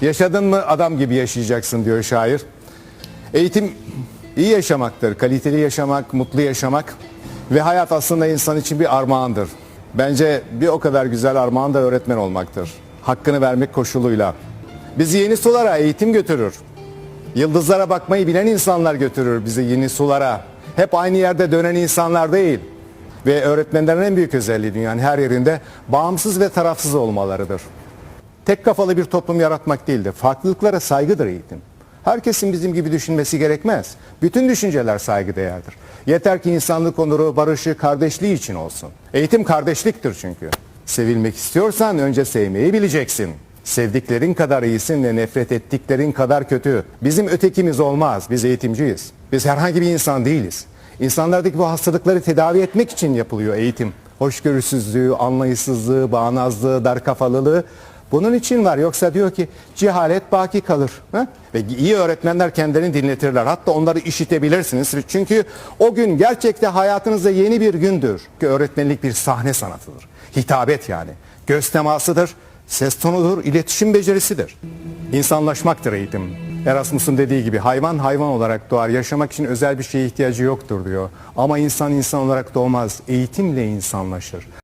Yaşadın mı adam gibi yaşayacaksın diyor şair. Eğitim iyi yaşamaktır, kaliteli yaşamak, mutlu yaşamak ve hayat aslında insan için bir armağandır. Bence bir o kadar güzel armağan da öğretmen olmaktır. Hakkını vermek koşuluyla. Bizi yeni sulara eğitim götürür. Yıldızlara bakmayı bilen insanlar götürür bizi yeni sulara. Hep aynı yerde dönen insanlar değil. Ve öğretmenlerin en büyük özelliği dünyanın her yerinde bağımsız ve tarafsız olmalarıdır. Tek kafalı bir toplum yaratmak değildir. Farklılıklara saygıdır eğitim. Herkesin bizim gibi düşünmesi gerekmez. Bütün düşünceler saygıdeğerdir. Yeter ki insanlık onuru, barışı, kardeşliği için olsun. Eğitim kardeşliktir çünkü. Sevilmek istiyorsan önce sevmeyi bileceksin. Sevdiklerin kadar iyisin ve nefret ettiklerin kadar kötü. Bizim ötekimiz olmaz. Biz eğitimciyiz. Biz herhangi bir insan değiliz. İnsanlardaki bu hastalıkları tedavi etmek için yapılıyor eğitim. Hoşgörüsüzlüğü, anlayışsızlığı, bağnazlığı, dar kafalılığı bunun için var. Yoksa diyor ki cehalet baki kalır. Ha? Ve iyi öğretmenler kendilerini dinletirler. Hatta onları işitebilirsiniz. Çünkü o gün gerçekte hayatınızda yeni bir gündür. Öğretmenlik bir sahne sanatıdır. Hitabet yani. Göz temasıdır. Ses tonudur, iletişim becerisidir. İnsanlaşmaktır eğitim. Erasmus'un dediği gibi hayvan hayvan olarak doğar. Yaşamak için özel bir şeye ihtiyacı yoktur diyor. Ama insan insan olarak doğmaz. Eğitimle insanlaşır.